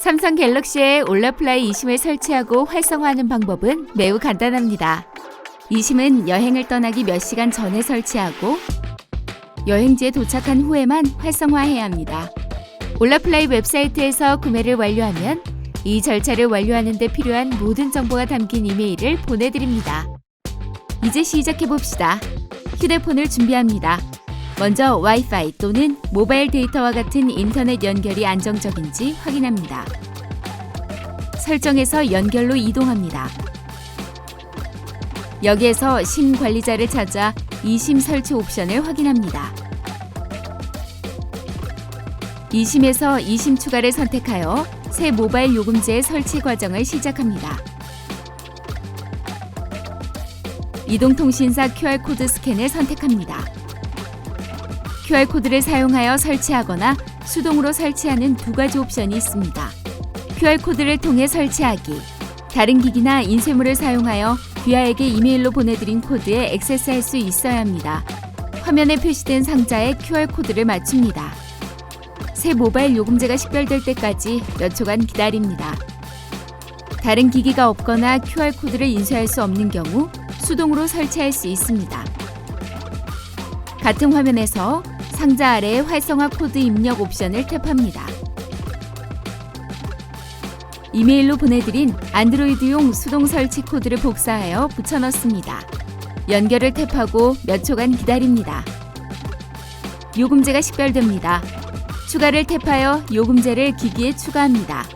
삼성 갤럭시에 올라플라이 이심을 설치하고 활성화하는 방법은 매우 간단합니다. 이심은 여행을 떠나기 몇 시간 전에 설치하고 여행지에 도착한 후에만 활성화해야 합니다. 올라플라이 웹사이트에서 구매를 완료하면 이 절차를 완료하는 데 필요한 모든 정보가 담긴 이메일을 보내드립니다. 이제 시작해 봅시다. 휴대폰을 준비합니다. 먼저 와이파이 또는 모바일 데이터와 같은 인터넷 연결이 안정적인지 확인합니다. 설정에서 연결로 이동합니다. 여기에서 심 관리자를 찾아 이심 설치 옵션을 확인합니다. 이심에서 이심 추가를 선택하여 새 모바일 요금제 설치 과정을 시작합니다. 이동통신사 QR코드 스캔을 선택합니다. QR코드를 사용하여 설치하거나 수동으로 설치하는 두 가지 옵션이 있습니다. QR코드를 통해 설치하기. 다른 기기나 인쇄물을 사용하여 귀하에게 이메일로 보내드린 코드에 액세스할 수 있어야 합니다. 화면에 표시된 상자에 QR코드를 맞춥니다. 새 모바일 요금제가 식별될 때까지 몇 초간 기다립니다. 다른 기기가 없거나 QR코드를 인쇄할 수 없는 경우 수동으로 설치할 수 있습니다. 같은 화면에서 상자 아래 활성화 코드 입력 옵션을 탭합니다. 이메일로 보내드린 안드로이드용 수동 설치 코드를 복사하여 붙여넣습니다. 연결을 탭하고 몇 초간 기다립니다. 요금제가 식별됩니다. 추가를 탭하여 요금제를 기기에 추가합니다.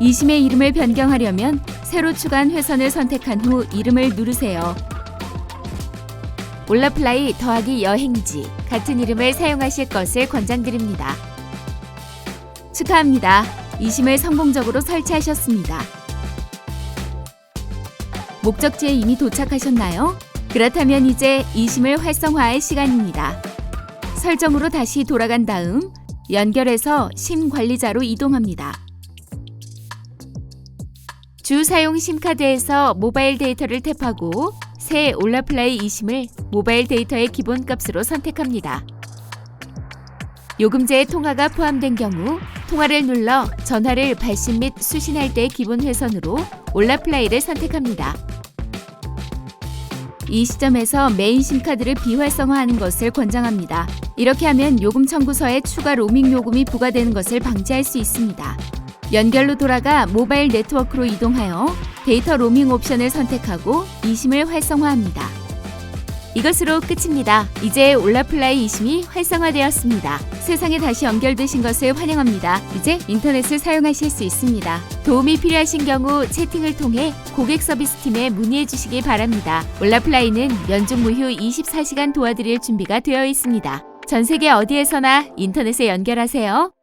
이심의 이름을 변경하려면 새로 추가한 회선을 선택한 후 이름을 누르세요. 올라플라이 더하기 여행지 같은 이름을 사용하실 것을 권장드립니다. 축하합니다. 이심을 성공적으로 설치하셨습니다. 목적지에 이미 도착하셨나요? 그렇다면 이제 이심을 활성화할 시간입니다. 설정으로 다시 돌아간 다음 연결해서 심 관리자로 이동합니다. 주 사용 심카드에서 모바일 데이터를 탭하고 새 올라플라이 이심을 모바일 데이터의 기본 값으로 선택합니다. 요금제의 통화가 포함된 경우 통화를 눌러 전화를 발신 및 수신할 때의 기본 회선으로 올라플라이를 선택합니다. 이 시점에서 메인 심카드를 비활성화하는 것을 권장합니다. 이렇게 하면 요금 청구서에 추가 로밍 요금이 부과되는 것을 방지할 수 있습니다. 연결로 돌아가 모바일 네트워크로 이동하여 데이터 로밍 옵션을 선택하고 이심을 활성화합니다. 이것으로 끝입니다. 이제 올라플라이 이심이 활성화되었습니다. 세상에 다시 연결되신 것을 환영합니다. 이제 인터넷을 사용하실 수 있습니다. 도움이 필요하신 경우 채팅을 통해 고객 서비스 팀에 문의해 주시기 바랍니다. 올라플라이는 연중 무휴 24시간 도와드릴 준비가 되어 있습니다. 전 세계 어디에서나 인터넷에 연결하세요.